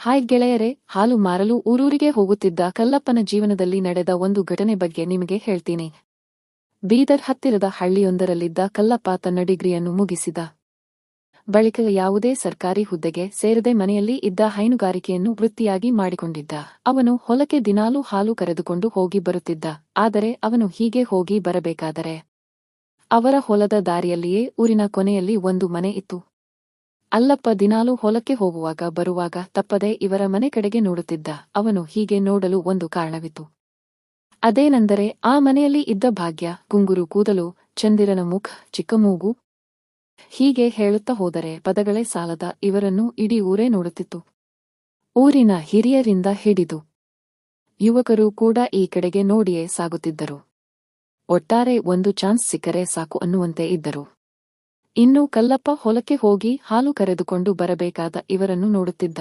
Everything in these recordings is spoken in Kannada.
ಹಾಯ್ ಗೆಳೆಯರೆ, ಹಾಲು ಮಾರಲು ಊರೂರಿಗೆ ಹೋಗುತ್ತಿದ್ದ ಕಲ್ಲಪ್ಪನ ಜೀವನದಲ್ಲಿ ನಡೆದ ಒಂದು ಘಟನೆ ಬಗ್ಗೆ ನಿಮಗೆ ಹೇಳ್ತೀನಿ. ಬೀದರ್ ಹತ್ತಿರದ ಹಳ್ಳಿಯೊಂದರಲ್ಲಿದ್ದ ಕಲ್ಲಪ್ಪ ತನ್ನ ಡಿಗ್ರಿಯನ್ನು ಮುಗಿಸಿದ. ಬಳಿಕ ಯಾವುದೇ ಸರ್ಕಾರಿ ಹುದ್ದೆಗೆ ಸೇರದೆ ಮನೆಯಲ್ಲಿ ಇದ್ದ ಹೈನುಗಾರಿಕೆಯನ್ನು ವೃತ್ತಿಯಾಗಿ ಮಾಡಿಕೊಂಡಿದ್ದ. ಅವನು ಹೊಲಕ್ಕೆ ದಿನಾಲೂ ಹಾಲು ಕರೆದುಕೊಂಡು ಹೋಗಿ ಬರುತ್ತಿದ್ದ. ಆದರೆ ಅವನು ಹೀಗೆ ಹೋಗಿ ಬರಬೇಕಾದರೆ ಅವರ ಹೊಲದ ದಾರಿಯಲ್ಲಿಯೇ ಊರಿನ ಕೊನೆಯಲ್ಲಿ ಒಂದು ಮನೆ ಇತ್ತು. ಅಲ್ಲಪ್ಪ ದಿನಾಲೂ ಹೊಲಕ್ಕೆ ಹೋಗುವಾಗ ಬರುವಾಗ ತಪ್ಪದೆ ಇವರ ಮನೆ ಕಡೆಗೆ ನೋಡುತ್ತಿದ್ದ ಅವನು ಹೀಗೆ ನೋಡಲು ಒಂದು ಕಾರಣವಿತ್ತು. ಅದೇನೆಂದರೆ ಆ ಮನೆಯಲ್ಲಿ ಇದ್ದ ಭಾಗ್ಯ, ಗುಂಗುರು ಕೂದಲು, ಚಂದಿರನ ಮುಖ ಚಿಕ್ಕಮೂಗು ಹೀಗೆ ಹೇಳುತ್ತಾ ಹೋದರೆ ಪದಗಳೇ ಸಾಲದ ಇವರನ್ನು ಇಡೀ ಊರೇ ನೋಡುತ್ತಿತ್ತು. ಊರಿನ ಹಿರಿಯರಿಂದ ಹಿಡಿದು ಯುವಕರು ಕೂಡ ಈ ಕಡೆಗೆ ನೋಡಿಯೇ ಸಾಗುತ್ತಿದ್ದರು. ಒಟ್ಟಾರೆ ಒಂದು ಚಾನ್ಸ್ ಸಿಕ್ಕರೆ ಸಾಕು ಅನ್ನುವಂತೆ ಇದ್ದರು. ಇನ್ನು ಕಲ್ಲಪ್ಪ ಹೊಲಕ್ಕೆ ಹೋಗಿ ಹಾಲು ಕರೆದುಕೊಂಡು ಬರಬೇಕಾದ ಇವರನ್ನು ನೋಡುತ್ತಿದ್ದ.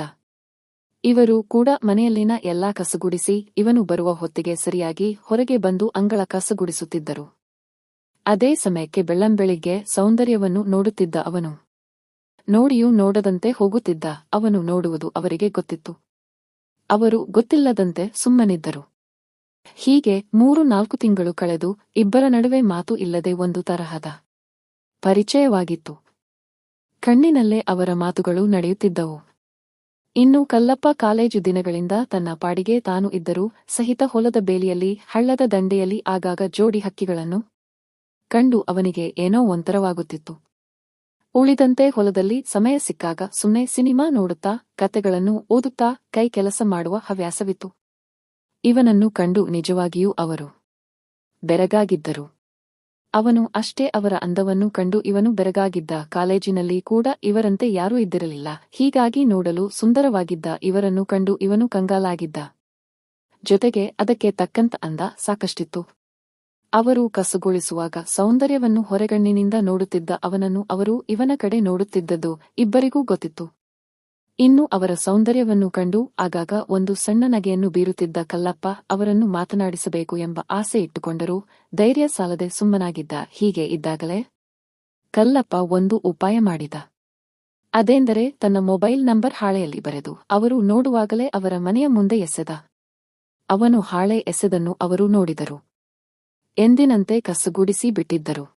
ಇವರು ಕೂಡ ಮನೆಯಲ್ಲಿನ ಎಲ್ಲಾ ಕಸಗುಡಿಸಿ ಇವನು ಬರುವ ಹೊತ್ತಿಗೆ ಸರಿಯಾಗಿ ಹೊರಗೆ ಬಂದು ಅಂಗಳ ಕಸಗುಡಿಸುತ್ತಿದ್ದರು. ಅದೇ ಸಮಯಕ್ಕೆ ಬೆಳ್ಳಂಬೆಳಿಗ್ಗೆ ಸೌಂದರ್ಯವನ್ನು ನೋಡುತ್ತಿದ್ದ ಅವನು. ನೋಡಿಯೂ ನೋಡದಂತೆ ಹೋಗುತ್ತಿದ್ದ ಅವನು ನೋಡುವುದು ಅವರಿಗೆ ಗೊತ್ತಿತ್ತು. ಅವರು ಗೊತ್ತಿಲ್ಲದಂತೆ ಸುಮ್ಮನಿದ್ದರು. ಹೀಗೆ ಮೂರು ನಾಲ್ಕು ತಿಂಗಳು ಕಳೆದು ಇಬ್ಬರ ನಡುವೆ ಮಾತು ಇಲ್ಲದೆ ಒಂದು ತರಹದ ಪರಿಚಯವಾಗಿತ್ತು. ಕಣ್ಣಿನಲ್ಲೇ ಅವರ ಮಾತುಗಳು ನಡೆಯುತ್ತಿದ್ದವು. ಇನ್ನು ಕಲ್ಲಪ್ಪ ಕಾಲೇಜು ದಿನಗಳಿಂದ ತನ್ನ ಪಾಡಿಗೆ ತಾನು ಇದ್ದರೂ ಸಹಿತ ಹೊಲದ ಬೇಲಿಯಲ್ಲಿ, ಹಳ್ಳದ ದಂಡೆಯಲ್ಲಿ ಆಗಾಗ ಜೋಡಿ ಹಕ್ಕಿಗಳನ್ನು ಕಂಡು ಅವನಿಗೆ ಏನೋ ಒಂತರವಾಗುತ್ತಿತ್ತು. ಉಳಿದಂತೆ ಹೊಲದಲ್ಲಿ ಸಮಯ ಸಿಕ್ಕಾಗ ಸುಮ್ಮನೆ ಸಿನಿಮಾ ನೋಡುತ್ತಾ ಕತೆಗಳನ್ನು ಓದುತ್ತಾ ಕೈ ಕೆಲಸ ಮಾಡುವ ಹವ್ಯಾಸವಿತ್ತು. ಇವನನ್ನು ಕಂಡು ನಿಜವಾಗಿಯೂ ಅವರು ಬೆರಗಾಗಿದ್ದರು. ಅವನು ಅಷ್ಟೇ ಅವರ ಅಂದವನ್ನು ಕಂಡು ಇವನು ಬೆರಗಾಗಿದ್ದ ಕಾಲೇಜಿನಲ್ಲಿ ಕೂಡ ಇವರಂತೆ ಯಾರೂ ಇದ್ದಿರಲಿಲ್ಲ. ಹೀಗಾಗಿ ನೋಡಲು ಸುಂದರವಾಗಿದ್ದ ಇವರನ್ನು ಕಂಡು ಇವನು ಕಂಗಾಲಾಗಿದ್ದ. ಜೊತೆಗೆ ಅದಕ್ಕೆ ತಕ್ಕಂತ ಅಂದ, ಸಾಕಷ್ಟಿತ್ತು. ಅವರು ಕಸುಗೊಳಿಸುವಾಗ ಸೌಂದರ್ಯವನ್ನು ಹೊರಗಣ್ಣಿನಿಂದ ನೋಡುತ್ತಿದ್ದ ಅವನನ್ನು ಅವರು ಇವನ ಕಡೆ ನೋಡುತ್ತಿದ್ದದ್ದು ಇಬ್ಬರಿಗೂ ಗೊತ್ತಿತ್ತು. ಇನ್ನು ಅವರ ಸೌಂದರ್ಯವನ್ನು ಕಂಡು ಆಗಾಗ ಒಂದು ಸಣ್ಣ ನಗೆಯನ್ನು ಬೀರುತ್ತಿದ್ದ ಕಲ್ಲಪ್ಪ ಅವರನ್ನು ಮಾತನಾಡಿಸಬೇಕು ಎಂಬ ಆಸೆ ಇಟ್ಟುಕೊಂಡರೂ ಧೈರ್ಯ ಸಾಲದೆ ಸುಮ್ಮನಾಗಿದ್ದ ಹೀಗೆ ಇದ್ದಾಗಲೇ ಕಲ್ಲಪ್ಪ ಒಂದು ಉಪಾಯ ಮಾಡಿದ. ಅದೆಂದರೆ ತನ್ನ ಮೊಬೈಲ್ ನಂಬರ್ ಹಾಳೆಯಲ್ಲಿ ಬರೆದು ಅವರು ನೋಡುವಾಗಲೇ ಅವರ ಮನೆಯ ಮುಂದೆ ಎಸೆದ. ಅವನು ಹಾಳೆ ಎಸೆದನ್ನು ಅವರು ನೋಡಿದರು. ಎಂದಿನಂತೆ ಕಸುಗೂಡಿಸಿ ಬಿಟ್ಟಿದ್ದರು.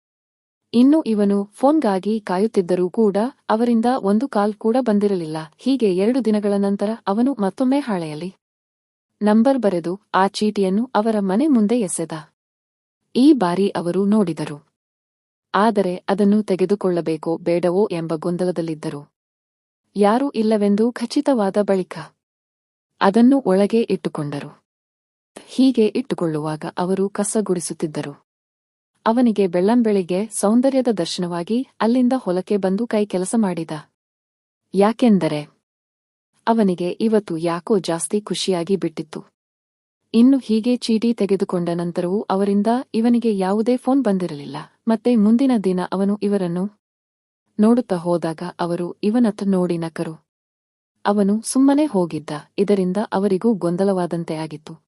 ಇನ್ನು ಇವನು ಫೋನ್ಗಾಗಿ ಕಾಯುತ್ತಿದ್ದರೂ ಕೂಡ ಅವರಿಂದ ಒಂದು ಕಾಲ್ ಕೂಡ ಬಂದಿರಲಿಲ್ಲ. ಹೀಗೆ ಎರಡು ದಿನಗಳ ನಂತರ ಅವನು ಮತ್ತೊಮ್ಮೆ ಹಾಳೆಯಲ್ಲಿ ನಂಬರ್ ಬರೆದು ಆ ಚೀಟಿಯನ್ನು ಅವರ ಮನೆ ಮುಂದೆ ಎಸೆದ. ಈ ಬಾರಿ ಅವರು ನೋಡಿದರು. ಆದರೆ ಅದನ್ನು ತೆಗೆದುಕೊಳ್ಳಬೇಕೋ ಬೇಡವೋ ಎಂಬ ಗೊಂದಲದಲ್ಲಿದ್ದರು. ಯಾರೂ ಇಲ್ಲವೆಂದು ಖಚಿತವಾದ ಬಳಿಕ ಅದನ್ನು ಒಳಗೆ ಇಟ್ಟುಕೊಂಡರು. ಹೀಗೆ ಇಟ್ಟುಕೊಳ್ಳುವಾಗ ಅವರು ಕಸಗುಡಿಸುತ್ತಿದ್ದರು. ಅವನಿಗೆ ಬೆಳ್ಳಂಬೆಳಿಗ್ಗೆ ಸೌಂದರ್ಯದ ದರ್ಶನವಾಗಿ ಅಲ್ಲಿಂದ ಹೊಲಕ್ಕೆ ಬಂದು ಕೈ ಕೆಲಸ ಮಾಡಿದ. ಯಾಕೆಂದರೆ ಅವನಿಗೆ ಇವತ್ತು ಯಾಕೋ ಜಾಸ್ತಿ ಖುಷಿಯಾಗಿ ಬಿಟ್ಟಿತ್ತು. ಇನ್ನು ಹೀಗೆ ಚೀಟಿ ತೆಗೆದುಕೊಂಡ ನಂತರವೂ ಅವರಿಂದ ಇವನಿಗೆ ಯಾವುದೇ ಫೋನ್ ಬಂದಿರಲಿಲ್ಲ. ಮತ್ತೆ ಮುಂದಿನ ದಿನ ಅವನು ಇವರನ್ನು ನೋಡುತ್ತಾ ಹೋದಾಗ ಅವರು ಇವನತ್ತ ನೋಡಿ ನಕರು. ಅವನು ಸುಮ್ಮನೆ ಹೋಗಿದ್ದ. ಇದರಿಂದ ಅವರಿಗೂ ಗೊಂದಲವಾದಂತೆ ಆಗಿತ್ತು.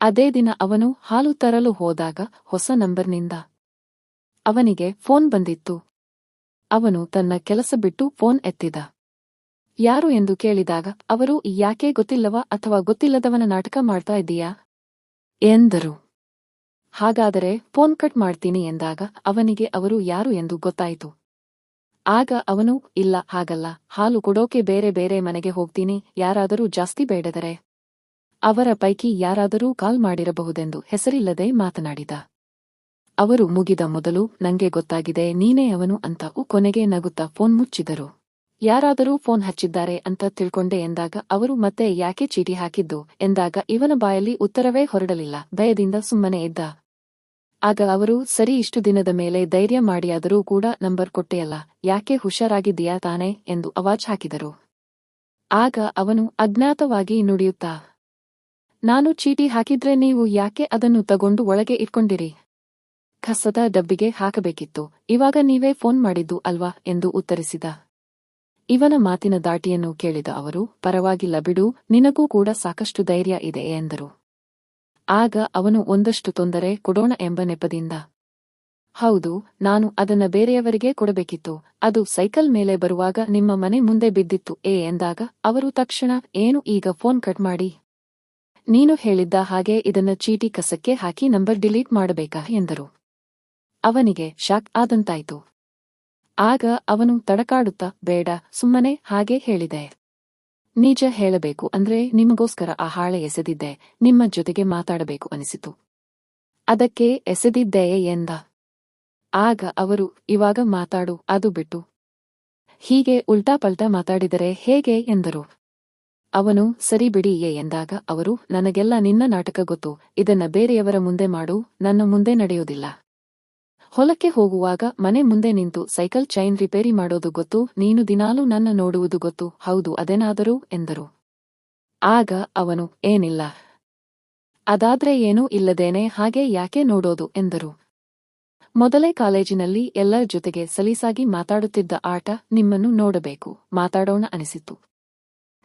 ಅದೇ ದಿನ ಅವನು ಹಾಲು ತರಲು ಹೋದಾಗ ಹೊಸ ನಂಬರ್ನಿಂದ ಅವನಿಗೆ ಫೋನ್ ಬಂದಿತ್ತು. ಅವನು ತನ್ನ ಕೆಲಸ ಬಿಟ್ಟು ಫೋನ್ ಎತ್ತಿದ. ಯಾರು ಎಂದು ಕೇಳಿದಾಗ ಅವರು, ಯಾಕೆ ಗೊತ್ತಿಲ್ಲವ ಅಥವಾ ಗೊತ್ತಿಲ್ಲದವನ ನಾಟಕ ಮಾಡ್ತಾ ಇದ್ದೀಯಾ? ಎಂದರು. ಹಾಗಾದರೆ ಫೋನ್ ಕಟ್ ಮಾಡ್ತೀನಿ ಎಂದಾಗ ಅವನಿಗೆ ಅವರು, ಯಾರು ಎಂದು ಗೊತ್ತಾಯಿತು? ಆಗ ಅವನು, ಇಲ್ಲ, ಹಾಗಲ್ಲ. ಹಾಲು ಕೊಡೋಕೆ ಬೇರೆ ಬೇರೆ ಮನೆಗೆ ಹೋಗ್ತೀನಿ. ಯಾರಾದರೂ ಜಾಸ್ತಿ ಬೇಡದರೆ. ಅವರ ಪೈಕಿ ಯಾರಾದರೂ ಕಾಲ್ ಮಾಡಿರಬಹುದೆಂದು ಹೆಸರಿಲ್ಲದೆ ಮಾತನಾಡಿದ. ಅವರು ಮುಗಿದ ಮೊದಲು, ನಂಗೆ ಗೊತ್ತಾಗಿದೆ, ನೀನೇ ಅವನು ಅಂತ ಕೊನೆಗೆ ನಗುತ್ತಾ ಫೋನ್ ಮುಚ್ಚಿದರು. ಯಾರಾದರೂ ಫೋನ್ ಹಚ್ಚಿದ್ದಾರೆ ಅಂತ ತಿಳ್ಕೊಂಡೆ ಎಂದಾಗ ಅವರು, ಮತ್ತೆ ಯಾಕೆ ಚೀಟಿ ಹಾಕಿದ್ದು? ಎಂದಾಗ, ಇವನ ಬಾಯಲ್ಲಿ ಉತ್ತರವೇ ಹೊರಡಲಿಲ್ಲ, ಭಯದಿಂದ ಸುಮ್ಮನೆ ಇದ್ದ. ಆಗ ಅವರು, ಸರಿ, ಇಷ್ಟು ದಿನದ ಮೇಲೆ ಧೈರ್ಯ ಮಾಡಿಯಾದರೂ ಕೂಡ ನಂಬರ್ ಕೊಟ್ಟೆಯಲ್ಲ, ಯಾಕೆ ಹುಷಾರಾಗಿದ್ದೀಯಾ ತಾನೆ? ಎಂದು ಅವಾಜ್ ಹಾಕಿದರು. ಆಗ ಅವನು ಅಜ್ಞಾತವಾಗಿ ನುಡಿಯುತ್ತಾ ನಾನು ಚೀಟಿ ಹಾಕಿದ್ರೆ ನೀವು ಯಾಕೆ ಅದನ್ನು ತಗೊಂಡು ಒಳಗೆ ಇಟ್ಕೊಂಡಿರಿ? ಕಸದ ಡಬ್ಬಿಗೆ ಹಾಕಬೇಕಿತ್ತು, ಇವಾಗ ನೀವೇ ಫೋನ್ ಮಾಡಿದ್ದು ಅಲ್ವಾ? ಎಂದು ಉತ್ತರಿಸಿದ. ಇವನ ಮಾತಿನ ದಾಟಿಯನ್ನು ಕೇಳಿದ ಅವರು, ಪರವಾಗಿಲ್ಲ ಬಿಡು, ನಿನಗೂ ಕೂಡ ಸಾಕಷ್ಟು ಧೈರ್ಯ ಇದೆ ಎಂದರು. ಆಗ ಅವನು ಒಂದಷ್ಟು ತೊಂದರೆ ಕೊಡೋಣ ಎಂಬ ನೆಪದಿಂದ. ಹೌದು, ನಾನು ಅದನ್ನ ಬೇರೆಯವರಿಗೆ ಕೊಡಬೇಕಿತ್ತು, ಅದು ಸೈಕಲ್ ಮೇಲೆ ಬರುವಾಗ ನಿಮ್ಮ ಮನೆ ಮುಂದೆ ಬಿದ್ದಿತ್ತು, ಏ ಎಂದಾಗ ಅವರು ತಕ್ಷಣ, ಏನು ಈಗ ಫೋನ್ ಕಟ್ ಮಾಡಿ? ನೀನು ಹೇಳಿದ್ದ ಹಾಗೆ ಇದನ್ನ ಚೀಟಿ ಕಸಕ್ಕೆ ಹಾಕಿ ನಂಬರ್ ಡಿಲೀಟ್ ಮಾಡಬೇಕಾ? ಎಂದರು. ಅವನಿಗೆ ಶಾಕ್ ಆದಂತಾಯಿತು. ಆಗ ಅವನು ತಡಕಾಡುತ್ತಾ, ಬೇಡ, ಸುಮ್ಮನೆ ಹಾಗೆ ಹೇಳಿದೆ. ನಿಜ ಹೇಳಬೇಕು ಅಂದ್ರೆ ನಿಮಗೋಸ್ಕರ ಆ ಹಾಳೆ ಎಸೆದಿದ್ದೆ, ನಿಮ್ಮ ಜೊತೆಗೆ ಮಾತಾಡಬೇಕು ಅನಿಸಿತು. ಅದಕ್ಕೆ ಎಸೆದಿದ್ದೆಯೇ ಎಂದ. ಆಗ ಅವರು, ಇವಾಗ ಮಾತಾಡು, ಅದು ಬಿಟ್ಟು. ಹೀಗೆ ಉಲ್ಟಾಪಲ್ಟಾ ಮಾತಾಡಿದರೆ ಹೇಗೆ? ಎಂದರು. ಅವನು, ಸರಿ ಬಿಡಿಯೇ ಎಂದಾಗ ಅವರು, ನನಗೆಲ್ಲ ನಿನ್ನ ನಾಟಕ ಗೊತ್ತು, ಇದನ್ನ ಬೇರೆಯವರ ಮುಂದೆ ಮಾಡು, ನನ್ನ ಮುಂದೆ ನಡೆಯೋದಿಲ್ಲ. ಹೊಲಕ್ಕೆ ಹೋಗುವಾಗ ಮನೆ ಮುಂದೆ ನಿಂತು ಸೈಕಲ್ ಚೈನ್ ರಿಪೇರಿ ಮಾಡೋದು ಗೊತ್ತು, ನೀನು ದಿನಾಲೂ ನನ್ನ ನೋಡುವುದು ಗೊತ್ತು, ಹೌದು ಅದೇನಾದರೂ, ಎಂದರು. ಆಗ ಅವನು, ಏನಿಲ್ಲ. ಅದಾದ್ರೆ ಏನೂ ಇಲ್ಲದೇನೆ, ಹಾಗೆ ಯಾಕೆ ನೋಡೋದು? ಎಂದರು. ಮೊದಲೇ ಕಾಲೇಜಿನಲ್ಲಿ ಎಲ್ಲರ ಜೊತೆಗೆ ಸಲೀಸಾಗಿ ಮಾತಾಡುತ್ತಿದ್ದ ಆಟ ನಿಮ್ಮನ್ನು ನೋಡಬೇಕು, ಮಾತಾಡೋಣ ಅನಿಸಿತು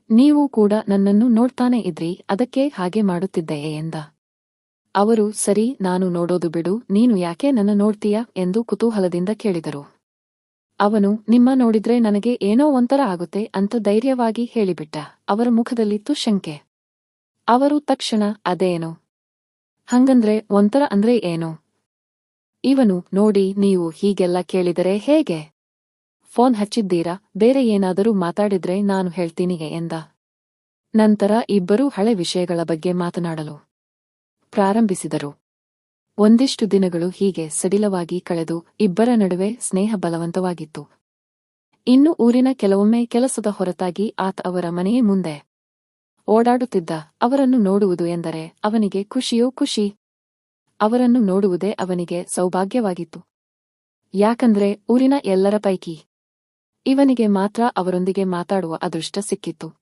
ನೀವು ಕೂಡ ನನ್ನನ್ನು ನೋಡ್ತಾನೆ ಇದ್ರಿ, ಅದಕ್ಕೆ ಹಾಗೆ ಮಾಡುತ್ತಿದ್ದೆಯೇ ಎಂದ. ಅವರು, ಸರಿ, ನಾನು ನೋಡೋದು ಬಿಡು, ನೀನು ಯಾಕೆ ನನ್ನ ನೋಡ್ತೀಯ ಎಂದು ಕುತೂಹಲದಿಂದ ಕೇಳಿದರು. ಅವನು, ನಿಮ್ಮ ನೋಡಿದ್ರೆ ನನಗೆ ಏನೋ ಒಂಥರ ಆಗುತ್ತೆ ಅಂತ ಧೈರ್ಯವಾಗಿ ಹೇಳಿಬಿಟ್ಟ. ಅವರ ಮುಖದಲ್ಲಿತ್ತು ಶಂಕೆ. ಅವರು, ತಕ್ಷಣ, ಅದೇನು? ಹಂಗಂದ್ರೆ, ಒಂಥರ ಅಂದ್ರೆ ಏನು? ಇವನು, ನೋಡಿ, ನೀವು ಹೀಗೆಲ್ಲ ಕೇಳಿದರೆ ಹೇಗೆ? ಫೋನ್ ಹಚ್ಚಿದ್ದೀರಾ? ಬೇರೆ ಏನಾದರೂ ಮಾತಾಡಿದ್ರೆ ನಾನು ಹೇಳ್ತೀನಿ ಎಂದ. ನಂತರ ಇಬ್ಬರೂ ಹಳೆ ವಿಷಯಗಳ ಬಗ್ಗೆ ಮಾತನಾಡಲು ಪ್ರಾರಂಭಿಸಿದರು. ಒಂದಿಷ್ಟು ದಿನಗಳು ಹೀಗೆ ಸಡಿಲವಾಗಿ ಕಳೆದು ಇಬ್ಬರ ನಡುವೆ ಸ್ನೇಹ ಬಲವಂತವಾಗಿತ್ತು. ಇನ್ನು ಊರಿನ ಕೆಲವೊಮ್ಮೆ ಕೆಲಸದ ಹೊರತಾಗಿ ಆತ ಅವರ ಮನೆಯೇ ಮುಂದೆ ಓಡಾಡುತ್ತಿದ್ದ ಅವರನ್ನು ನೋಡುವುದು ಎಂದರೆ ಅವನಿಗೆ ಖುಷಿಯೋ ಖುಷಿ? ಅವರನ್ನು ನೋಡುವುದೇ ಅವನಿಗೆ ಸೌಭಾಗ್ಯವಾಗಿತ್ತು. ಯಾಕಂದ್ರೆ ಊರಿನ ಎಲ್ಲರ ಪೈಕಿ ಇವನಿಗೆ ಮಾತ್ರ ಅವರೊಂದಿಗೆ ಮಾತಾಡುವ ಅದೃಷ್ಟ ಸಿಕ್ಕಿತ್ತು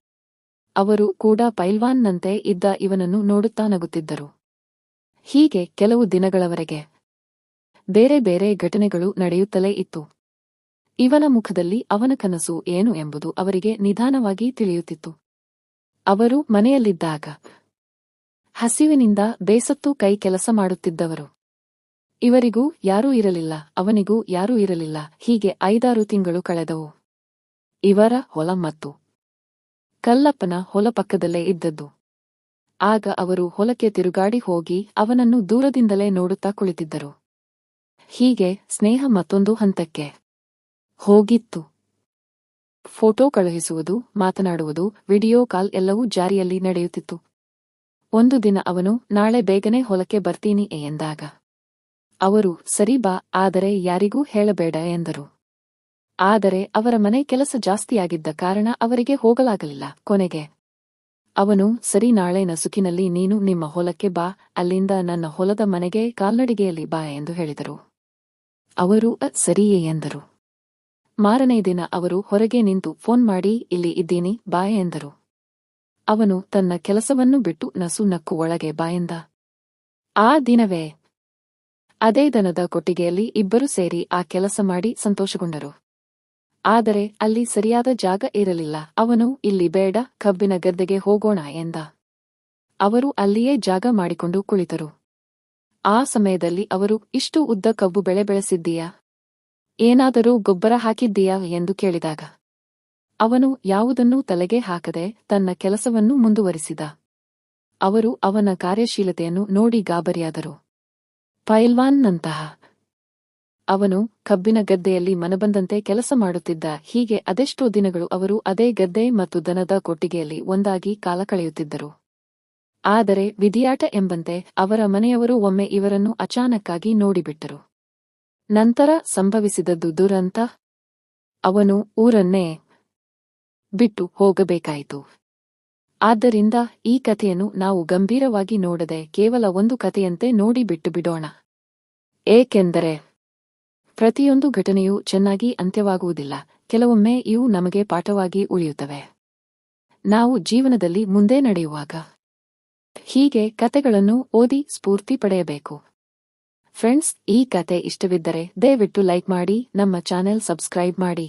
ಅವರು ಕೂಡ ಪೈಲ್ವಾನ್ನಂತೆ ಇದ್ದ ಇವನನ್ನು ನೋಡುತ್ತಾ ನಗುತ್ತಿದ್ದರು. ಹೀಗೆ ಕೆಲವು ದಿನಗಳವರೆಗೆ ಬೇರೆ ಬೇರೆ ಘಟನೆಗಳು ನಡೆಯುತ್ತಲೇ ಇತ್ತು. ಇವನ ಮುಖದಲ್ಲಿ ಅವನ ಕನಸು ಏನು ಎಂಬುದು ಅವರಿಗೆ ನಿಧಾನವಾಗಿ ತಿಳಿಯುತ್ತಿತ್ತು. ಅವರು ಮನೆಯಲ್ಲಿದ್ದಾಗ ಹಸಿವಿನಿಂದ ಬೇಸತ್ತು ಕೈ ಕೆಲಸ ಮಾಡುತ್ತಿದ್ದವರು. ಇವರಿಗೂ ಯಾರೂ ಇರಲಿಲ್ಲ, ಅವನಿಗೂ ಯಾರೂ ಇರಲಿಲ್ಲ. ಹೀಗೆ ಐದಾರು ತಿಂಗಳು ಕಳೆದವು. ಇವರ ಹೊಲ ಮತ್ತು ಕಲ್ಲಪ್ಪನ ಹೊಲ ಪಕ್ಕದಲ್ಲೇ ಇದ್ದದ್ದು. ಆಗ ಅವರು ಹೊಲಕ್ಕೆ ತಿರುಗಾಡಿ ಹೋಗಿ ಅವನನ್ನು ದೂರದಿಂದಲೇ ನೋಡುತ್ತಾ ಕುಳಿತಿದ್ದರು. ಹೀಗೆ ಸ್ನೇಹ ಮತ್ತೊಂದು ಹಂತಕ್ಕೆ ಹೋಗಿತ್ತು. ಫೋಟೋ ಕಳುಹಿಸುವುದು, ಮಾತನಾಡುವುದು, ವಿಡಿಯೋ ಕಾಲ್ ಎಲ್ಲವೂ ಜಾರಿಯಲ್ಲಿ ನಡೆಯುತ್ತಿತ್ತು. ಒಂದು ದಿನ ಅವನು, ನಾಳೆ ಬೇಗನೆ ಹೊಲಕ್ಕೆ ಬರ್ತೀನಿ ಎಂದಾಗ ಅವರು ಸರಿ ಬಾ ಆದರೆ ಯಾರಿಗೂ ಹೇಳಬೇಡ ಎಂದರು. ಆದರೆ ಅವರ ಮನೆ ಕೆಲಸ ಜಾಸ್ತಿಯಾಗಿದ್ದ ಕಾರಣ ಅವರಿಗೆ ಹೋಗಲಾಗಲಿಲ್ಲ. ಕೊನೆಗೆ ಅವನು ಸರಿ ನಾಳೆ ನಸುಕಿನಲ್ಲಿ ನೀನು ನಿಮ್ಮ ಹೊಲಕ್ಕೆ ಬಾ ಅಲ್ಲಿಂದ ನನ್ನ ಹೊಲದ ಮನೆಗೆ ಕಾಲ್ನಡಿಗೆಯಲ್ಲಿ ಬಾ ಎಂದು ಹೇಳಿದರು. ಅವರು "ಅ, ಸರಿಯೇ ಎಂದರು. ಮಾರನೇ ದಿನ ಅವರು ಹೊರಗೆ ನಿಂತು ಫೋನ್ ಮಾಡಿ ಇಲ್ಲಿ ಇದ್ದೀನಿ ಬಾ ಎಂದರು. ಅವನು ತನ್ನ ಕೆಲಸವನ್ನು ಬಿಟ್ಟು ನಸು ನಕ್ಕು ಒಳಗೆ ಬಾ ಎಂದ. ಆ ದಿನವೇ ಅದೇ ದನದ ಕೊಟ್ಟಿಗೆಯಲ್ಲಿ ಇಬ್ಬರು ಸೇರಿ ಆ ಕೆಲಸ ಮಾಡಿ ಸಂತೋಷಗೊಂಡರು. ಆದರೆ ಅಲ್ಲಿ ಸರಿಯಾದ ಜಾಗ ಇರಲಿಲ್ಲ. ಅವನು, ಇಲ್ಲಿ ಬೇಡ, ಕಬ್ಬಿನ ಗದ್ದೆಗೆ ಹೋಗೋಣ ಎಂದ. ಅವರು ಅಲ್ಲಿಯೇ ಜಾಗ ಮಾಡಿಕೊಂಡು ಕುಳಿತರು. ಆ ಸಮಯದಲ್ಲಿ ಅವರು, ಇಷ್ಟು ಉದ್ದ ಕಬ್ಬು ಬೆಳೆ ಬೆಳೆಸಿದ್ದೀಯಾ? ಏನಾದರೂ ಗೊಬ್ಬರ ಹಾಕಿದ್ದೀಯಾ? ಎಂದು ಕೇಳಿದಾಗ. ಅವನು, ಯಾವುದನ್ನೂ ತಲೆಗೆ ಹಾಕದೆ ತನ್ನ ಕೆಲಸವನ್ನು ಮುಂದುವರಿಸಿದ. ಅವರು ಅವನ ಕಾರ್ಯಶೀಲತೆಯನ್ನು ನೋಡಿ ಗಾಬರಿಯಾದರು. ಪೈಲ್ವಾನ್ನಂತಹ. ಅವನು ಕಬ್ಬಿನ ಗದ್ದೆಯಲ್ಲಿ ಮನಬಂದಂತೆ ಕೆಲಸ ಮಾಡುತ್ತಿದ್ದ ಹೀಗೆ ಅದೆಷ್ಟೋ ದಿನಗಳು ಅವರು ಅದೇ ಗದ್ದೆ ಮತ್ತು ದನದ ಕೊಟ್ಟಿಗೆಯಲ್ಲಿ ಒಂದಾಗಿ ಕಾಲ ಕಳೆಯುತ್ತಿದ್ದರು. ಆದರೆ ವಿಧಿಯಾಟ ಎಂಬಂತೆ ಅವರ ಮನೆಯವರು ಒಮ್ಮೆ ಇವರನ್ನು ಅಚಾನಕ್ಕಾಗಿ ನೋಡಿಬಿಟ್ಟರು. ನಂತರ ಸಂಭವಿಸಿದದ್ದು ದುರಂತ? ಅವನು ಊರನ್ನೇ ಬಿಟ್ಟು ಹೋಗಬೇಕಾಯಿತು. ಆದ್ದರಿಂದ ಈ ಕಥೆಯನ್ನು ನಾವು ಗಂಭೀರವಾಗಿ ನೋಡದೆ ಕೇವಲ ಒಂದು ಕಥೆಯಂತೆ ನೋಡಿ ಬಿಟ್ಟು ಬಿಡೋಣ ಏಕೆಂದರೆ ಪ್ರತಿಯೊಂದು ಘಟನೆಯೂ ಚೆನ್ನಾಗಿ ಅಂತ್ಯವಾಗುವುದಿಲ್ಲ, ಕೆಲವೊಮ್ಮೆ ಇವು ನಮಗೆ ಪಾಠವಾಗಿ ಉಳಿಯುತ್ತವೆ. ನಾವು ಜೀವನದಲ್ಲಿ ಮುಂದೆ ನಡೆಯುವಾಗ ಹೀಗೆ ಕತೆಗಳನ್ನು ಓದಿ ಸ್ಫೂರ್ತಿ ಪಡೆಯಬೇಕು. ಫ್ರೆಂಡ್ಸ್, ಈ ಕತೆ ಇಷ್ಟವಿದ್ದರೆ ದಯವಿಟ್ಟು ಲೈಕ್ ಮಾಡಿ, ನಮ್ಮ ಚಾನೆಲ್ ಸಬ್ಸ್ಕ್ರೈಬ್ ಮಾಡಿ.